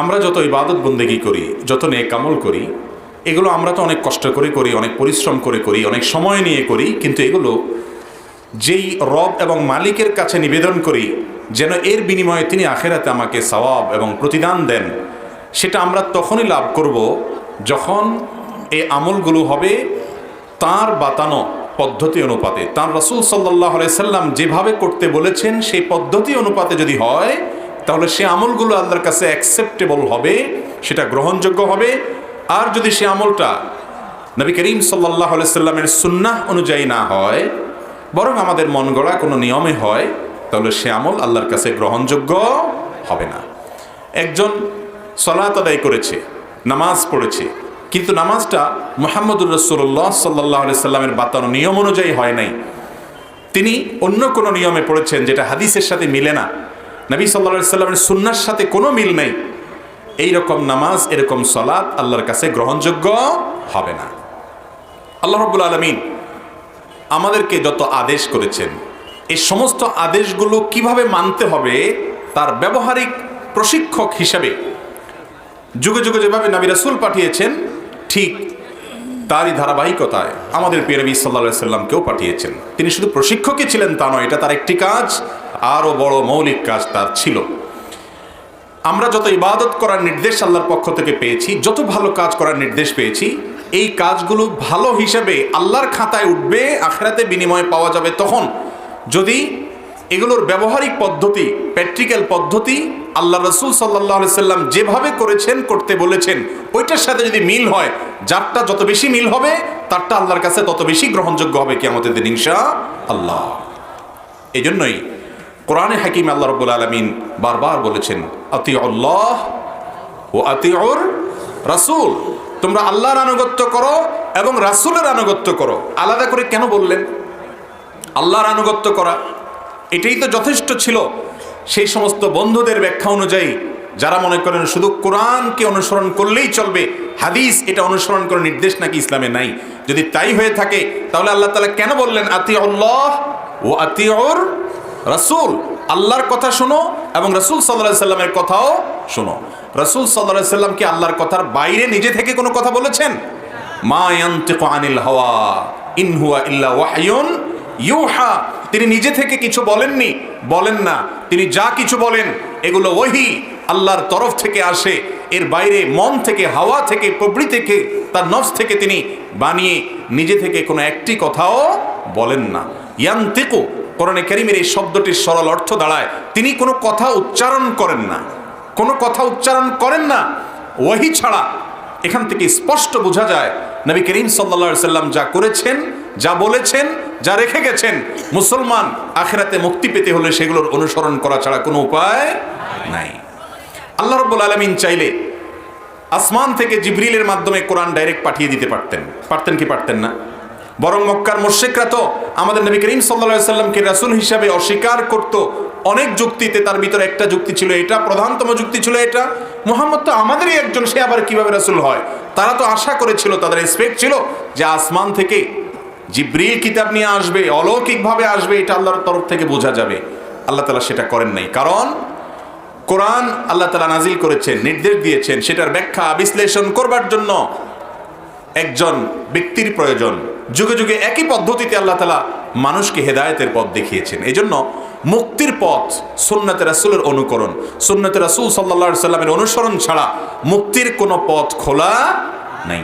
আমরা যত ইবাদত বন্দেগী করি, যত নেক আমল করি, এগুলো আমরা তো অনেক কষ্ট করে করি, অনেক পরিশ্রম করে করি, অনেক সময় নিয়ে করি, কিন্তু এগুলো যেই রব এবং মালিকের কাছে নিবেদন করি, যেন এর বিনিময়ে তিনি আখেরাতে আমাকে সওয়াব এবং প্রতিদান দেন, সেটা আমরা তখনই লাভ করব যখন এই আমলগুলো হবে তার বাতানো পদ্ধতি অনুপাতে। তার রসুল সাল্লাহ সাল্লাম যেভাবে করতে বলেছেন, সেই পদ্ধতি অনুপাতে যদি হয় তাহলে সে আমলগুলো আল্লাহর কাছে অ্যাকসেপ্টেবল হবে, সেটা গ্রহণযোগ্য হবে। আর যদি সে আমলটা নবী করিম সাল্লাহ সাল্লামের সুন্নাহ অনুযায়ী না হয়, বরং আমাদের মন গড়া কোনো নিয়মে হয়, তাহলে সে আমল আল্লাহর কাছে গ্রহণযোগ্য হবে না। একজন সলাত আদায় করেছে, নামাজ পড়েছে, কিন্তু নামাজটা মোহাম্মদুর রসুল্লাহ সাল্লাহ সাল্লামের বাতানো নিয়ম অনুযায়ী হয় নাই। তিনি অন্য কোনো নিয়মে পড়েছেন যেটা হাদিসের সাথে মিলে না। নবী সাল্লা সাল্লামের সুন্নার সাথে কোনো মিল নেই। এই রকম নামাজ, এরকম সলাৎ আল্লাহর কাছে গ্রহণযোগ্য হবে না। আল্লাহ রব্বুল আলমিন আমাদেরকে যত আদেশ করেছেন, এই সমস্ত আদেশগুলো কীভাবে মানতে হবে তার ব্যবহারিক প্রশিক্ষক হিসাবে যুগে যুগে যেভাবে নবী রাসুল পাঠিয়েছেন, ঠিক তারই ধারাবাহিকতায় আমাদের পেরবি সাল্লা সাল্লামকেও পাঠিয়েছেন। তিনি শুধু প্রশিক্ষকই ছিলেন তা নয়, এটা তার একটি কাজ। আরও বড় মৌলিক কাজ তার ছিল। আমরা যত ইবাদত করার নির্দেশ আল্লাহর পক্ষ থেকে পেয়েছি, যত ভালো কাজ করার নির্দেশ পেয়েছি, এই কাজগুলো ভালো হিসেবে আল্লাহর খাতায় উঠবে, আখেরাতে বিনিময়ে পাওয়া যাবে তখন। যদি এগুলোর ব্যবহারিক পদ্ধতি প্র্যাকটিক্যাল পদ্ধতি আল্লাহ রসুল সাল্লাহ সাল্লাম যেভাবে করেছেন, করতে বলেছেন, ওইটার সাথে যদি মিল হয়, যারটা যত বেশি মিল হবে, তারটা আল্লাহর কাছে তত বেশি গ্রহণযোগ্য হবে কেমতের দিন ইনশা আল্লাহ। এই জন্যই কোরআনে হাকিম আল্লাহ রব্বুল আলমিন বারবার বলেছেন আতি আল্লাহ ও আতি ওর রাসুল। তোমরা আল্লাহর আনুগত্য করো এবং রাসুলের আনুগত্য করো। আলাদা করে কেন বললেন? আল্লাহর আনুগত্য করা, এটাই তো যথেষ্ট ছিল। সেই সমস্ত বন্ধুদের ব্যাখ্যা অনুযায়ী, যারা মনে করেন শুধু কোরআনকে অনুসরণ করলেই চলবে, হাদিস এটা অনুসরণ করে নির্দেশ নাকি ইসলামে নাই? যদি তাই হয়ে থাকে, তাহলে আল্লাহ তালা কেন বললেন আতি আল্লাহ ও আতি ওর রাসুল, আল্লাহর কথা শোনো এবং রসুল সাল্লাহ সাল্লামের কথাও শোনো। রসুল সাল্লাহ সাল্লাম কি আল্লাহর কথার বাইরে নিজে থেকে কোনো কথা বলেছেন? মা আনিল হাওয়া, ইন হুয়া ইল্লা ইউহা। তিনি নিজে থেকে কিছু বলেননি, বলেন না। তিনি যা কিছু বলেন, এগুলো ওহি। আল্লাহর তরফ থেকে আসে, এর বাইরে মন থেকে, হাওয়া থেকে প্রবৃতি থেকে, তার নফস থেকে তিনি বানিয়ে নিজে থেকে কোনো একটি কথাও বলেন না। ইয়ান্তিকু কোরআনে কারিমের এই শব্দটির সরল অর্থ দাঁড়ায়, তিনি কোনো কথা উচ্চারণ করেন না। কোনো কথা উচ্চারণ করেন না। ওয়াহি ছাড়া। এখান থেকে স্পষ্ট বোঝা যায়, নবী করিম সাল্লা সাল্লাম যা করেছেন, যা বলেছেন, যা রেখে গেছেন, মুসলমান আখেরাতে মুক্তি পেতে হলে সেগুলোর অনুসরণ করা ছাড়া কোনো উপায় নাই। আল্লাহ রব্বুল আলমিন চাইলে আসমান থেকে জিবরিলের মাধ্যমে কোরআন ডাইরেক্ট পাঠিয়ে দিতে পারতেন। পারতেন কি পারতেন না? বরং মক্কার মোর্শেকরা তো আমাদের নবী করিম সাল্লা সাল্লামকে রাসুল হিসাবে অস্বীকার করত। অনেক যুক্তিতে তার ভিতরে একটা যুক্তি ছিল এটা, প্রধানতম যুক্তি ছিল এটা। মোহাম্মদ তো আমাদেরই একজন, সে আবার কীভাবে রাসুল হয়? তারা তো আশা করেছিল, তাদের এক্সপেক্ট ছিল যে আসমান থেকে জিব্রিল কিতাব নিয়ে আসবে, অলৌকিকভাবে আসবে, এটা আল্লাহর তরফ থেকে বোঝা যাবে। আল্লাহ তালা সেটা করেন নাই। কারণ কোরআন আল্লাহ তালা নাজিল করেছেন, নির্দেশ দিয়েছেন, সেটার ব্যাখ্যা বিশ্লেষণ করবার জন্য একজন ব্যক্তির প্রয়োজন। যুগে যুগে একই পদ্ধতিতে আল্লাহ তালা মানুষকে হেদায়তের পথ দেখিয়েছেন। এই জন্য মুক্তির পথ সুন্নতে রাসুলের অনুকরণ, সুন্নতে রাসুল সাল্লা সাল্লামের অনুসরণ ছাড়া মুক্তির কোনো পথ খোলা নাই।